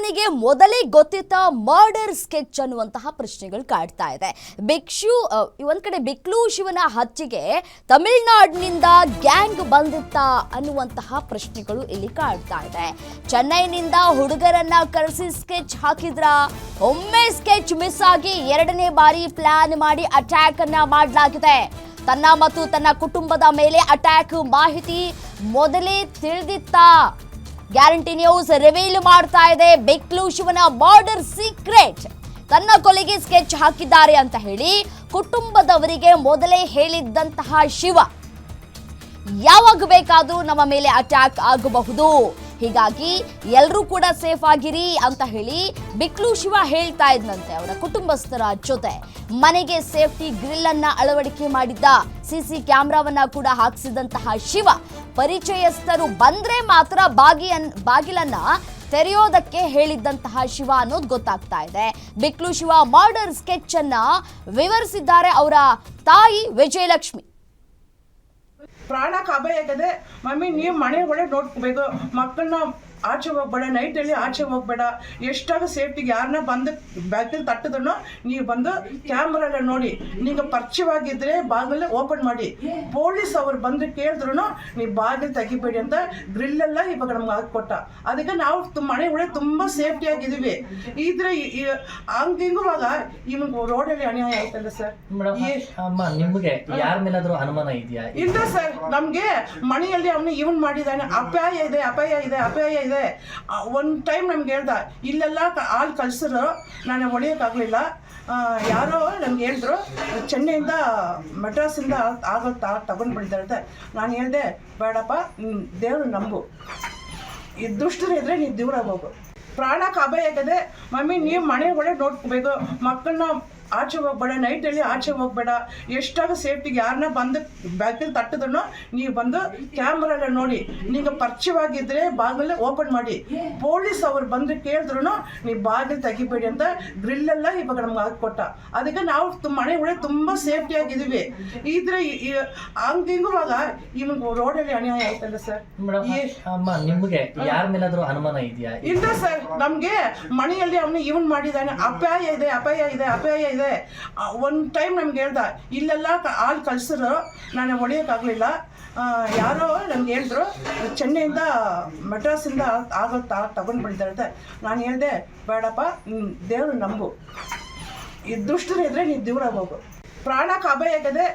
ಶಿವನಿಗೆ ಮೊದಲೇ ಗೊತ್ತಿದ್ದ ಮರ್ಡರ್ ಸ್ಕೆಚ್ ಅನ್ನುವಂತಹ ಪ್ರಶ್ನೆಗಳು ಕಾಡ್ತಾ ಇದೆ. ಅಹ್, ಒಂದ್ ಕಡೆ ಬಿಕ್ಲು ಶಿವನ ಹತ್ಯೆಗೆ ತಮಿಳುನಾಡಿನಿಂದ ಗ್ಯಾಂಗ್ ಬಂದಿತ್ತ ಅನ್ನುವಂತಹ ಪ್ರಶ್ನೆಗಳು ಇಲ್ಲಿ ಕಾಡ್ತಾ ಇದೆ. ಚೆನ್ನೈನಿಂದ ಹುಡುಗರನ್ನ ಕರೆಸಿ ಸ್ಕೆಚ್ ಹಾಕಿದ್ರ ಒಮ್ಮೆ ಸ್ಕೆಚ್ ಮಿಸ್ ಆಗಿ ಎರಡನೇ ಬಾರಿ ಪ್ಲಾನ್ ಮಾಡಿ ಅಟ್ಯಾಕ್ ಅನ್ನ ಮಾಡಲಾಗಿದೆ. ತನ್ನ ಮತ್ತು ತನ್ನ ಕುಟುಂಬದ ಮೇಲೆ ಅಟ್ಯಾಕ್ ಮಾಹಿತಿ ಮೊದಲೇ ತಿಳಿದಿತ್ತಾ ಗ್ಯಾರಂಟಿ ನ್ಯೂಸ್ ರಿವೀಲ್ ಮಾಡ್ತಾ ಇದೆ. ಬೆಕ್ಲು ಶಿವನ ಬಾರ್ಡರ್ ಸೀಕ್ರೆಟ್ ತನ್ನ ಕೊಲೆಗೆ ಸ್ಕೆಚ್ ಹಾಕಿದ್ದಾರೆ ಅಂತ ಹೇಳಿ ಕುಟುಂಬದವರಿಗೆ ಮೊದಲೇ ಹೇಳಿದ್ದಂತಹ ಶಿವ. ಯಾವಾಗ ಬೇಕಾದರೂ ನಮ್ಮ ಮೇಲೆ ಅಟ್ಯಾಕ್ ಆಗಬಹುದು. ಹೀಗಾಗಿ ಎಲ್ಲರೂ ಕೂಡ ಸೇಫ್ ಆಗಿರಿ ಅಂತ ಹೇಳಿ ಬಿಕ್ಲು ಶಿವ ಹೇಳ್ತಾ ಇದ್ನಂತೆ ಅವರ ಕುಟುಂಬಸ್ಥರ ಜೊತೆ. ಮನೆಗೆ ಸೇಫ್ಟಿ ಗ್ರಿಲ್ ಅನ್ನ ಅಳವಡಿಕೆ ಮಾಡಿದ್ದ ಸಿಸಿ ಕ್ಯಾಮ್ರಾವನ್ನ ಕೂಡ ಹಾಕಿಸಿದಂತಹ ಶಿವ ಪರಿಚಯಸ್ಥರು ಬಂದ್ರೆ ಮಾತ್ರ ಬಾಗಿ ಅನ್- ಬಾಗಿಲನ್ನ ತೆರೆಯೋದಕ್ಕೆ ಹೇಳಿದ್ದಂತಹ ಶಿವ ಅನ್ನೋದು ಗೊತ್ತಾಗ್ತಾ ಇದೆ. ಬಿಕ್ಲು ಶಿವ ಮರ್ಡರ್ ಸ್ಕೆಚ್ ಅನ್ನ ವಿವರಿಸಿದ್ದಾರೆ ಅವರ ತಾಯಿ ವಿಜಯಲಕ್ಷ್ಮಿ. ಪ್ರಾಣಕ್ಕೆ ಅಭಯ ಆಗದೆ ಮಮ್ಮಿ ನೀವು ಮನೆ ಒಳಗೆ ನೋಡ್ಕೋಬೇಕು ಮಕ್ಕಳನ್ನ ಆಚೆ ಹೋಗ್ಬೇಡ ನೈಟಲ್ಲಿ ಆಚೆ ಹೋಗ್ಬೇಡ. ಎಷ್ಟಾಗ ಸೇಫ್ಟಿಗೆ ಯಾರನ್ನ ಬಂದು ಬ್ಯಾಗಲ್ಲಿ ತಟ್ಟಿದ್ರು ನೀವು ಬಂದು ಕ್ಯಾಮ್ರಾ ಎಲ್ಲ ನೋಡಿ. ನೀವು ಪರಿಚಯವಾಗಿದ್ರೆ ಬಾಗಿಲು ಓಪನ್ ಮಾಡಿ. ಪೊಲೀಸ್ ಅವ್ರು ಬಂದು ಕೇಳಿದ್ರು ನೀವು ಬಾಗಿಲು ತೆಗಿಬೇಡಿ ಅಂತ ಗ್ರಿಲ್ ಎಲ್ಲ ಇವಾಗ ನಮ್ಗೆ ಹಾಕ್ಕೊಟ್ಟ ಅದಕ್ಕೆ ನಾವು ತುಂಬ ಮನೆ ಒಳಗೆ ತುಂಬ ಸೇಫ್ಟಿ ಆಗಿದ್ದೀವಿ. ಇದ್ರೆ ಹಂಗಿಂಗುವಾಗ ಇವಾಗ ರೋಡಲ್ಲಿ ಅನ್ಯಾಯ ಆಯ್ತಲ್ಲ ಸರ್ ಅಮ್ಮ ನಿಮ್ಗೆ ಯಾರ ಮೇಲಾದ್ರೂ ಅನುಮಾನ ಇದೆಯಾ? ಇಲ್ಲ ಸರ್ ನಮಗೆ ಮನೆಯಲ್ಲಿ ಅವನು ಇವನ್ ಮಾಡಿದಾನೆ ಅಪಾಯ ಇದೆ ಅಪಾಯ ಇದೆ ಅಪಾಯ ಇದೆ. ಒಂದು ಟೈಮ್ ನಮ್ಗೆ ಹೇಳ್ದ, ಇಲ್ಲೆಲ್ಲ ಹಾಲು ಕಳ್ಸಿದ್ರು, ನಾನು ಹೊಳಿಯೋಕ್ಕಾಗಲಿಲ್ಲ ಯಾರೋ ನಮ್ಗೆ ಹೇಳಿದ್ರು, ಚೆನ್ನೈಯಿಂದ ಮೆಡ್ರಾಸಿಂದ ಆಗೋ ತಗೊಂಡು ಬಿಡ್ತಾರಂತೆ ನಾನು ಹೇಳಿದೆ, ಬೇಡಪ್ಪ ದೇವರು ನಂಬು. ಈ ದುಷ್ಟರು ಇದ್ರೆ ನೀವು ದೂರ ಹೋಗು. ಪ್ರಾಣಕ್ಕೆ ಅಭಯ ಆಗದೆ, ಮಮ್ಮಿ, ನೀವು ಮನೆ ಒಳಗೆ ನೋಡ್ಕೋಬೇಕು ಮಕ್ಕಳನ್ನ ಆಚೆ ಹೋಗ್ಬೇಡ ನೈಟಲ್ಲಿ ಆಚೆ ಹೋಗ್ಬೇಡ. ಎಷ್ಟಾಗ ಸೇಫ್ಟಿಗೆ ಯಾರನ್ನ ಬಂದು ಬ್ಯಾಂಕಲ್ಲಿ ತಟ್ಟಿದ್ರು ನೀವು ಬಂದು ಕ್ಯಾಮ್ರಾ ಎಲ್ಲ ನೋಡಿ. ನೀವು ಪರಿಚಯವಾಗಿದ್ದರೆ ಬಾಗಿಲು ಓಪನ್ ಮಾಡಿ. ಪೊಲೀಸ್ ಅವ್ರು ಬಂದು ಕೇಳಿದ್ರು ನೀವು ಬಾಗಿಲು ತೆಗಿಬೇಡಿ ಅಂತ ಗ್ರಿಲ್ಲೆಲ್ಲ ಇವಾಗ ನಮ್ಗೆ ಹಾಕಿಕೊಟ್ಟ. ಅದಕ್ಕೆ ನಾವು ತುಂಬ ಮನೆ ಒಳಗೆ ತುಂಬ ಸೇಫ್ಟಿಯಾಗಿದ್ದೀವಿ ಇದ್ರೆ ಹಂಗಿಂಗುವಾಗ ಇವಾಗ ರೋಡಲ್ಲಿ ಅನ್ಯಾಯ ಆಯ್ತಲ್ಲ ಸರ್ ಅಮ್ಮ ನಿಮ್ಗೆ ಯಾರ ಮೇಲಾದ್ರೂ ಅನುಮಾನ ಇದೆಯಾ? ಇಲ್ಲ ಸರ್ ನಮ್ಗೆ ಮನೆಯಲ್ಲಿ ಅವನು ಇವನ್ ಮಾಡಿದಾನೆ ಅಪಾಯ ಇದೆ ಅಪಾಯ ಇದೆ ಅಪಾಯ ಇದೆ. ಒಂದು ಟೈಮ್ ನಮ್ಗೆ ಹೇಳ್ದ, ಇಲ್ಲೆಲ್ಲ ಹಾಲು ಕಳ್ಸಿದ್ರು ನಾನು ಹೊಡೆಯೋಕ್ಕಾಗಲಿಲ್ಲ ಯಾರೋ ನಮ್ಗೆ ಹೇಳಿದ್ರು, ಚೆನ್ನೈಯಿಂದ ಮೆಡ್ರಾಸಿಂದ ಆಗೋ ತಗೊಂಡು ಬಿಡ್ತಾರೆ ನಾನು ಹೇಳಿದೆ, ಬೇಡಪ್ಪ ದೇವರು ನಂಬು ಈ ದುಷ್ಟರೇ ಇದ್ರೆ ನೀವು ದೂರ ಹೋಗು. ಪ್ರಾಣಕ್ಕೆ ಅಭಯ ಆಗದೆ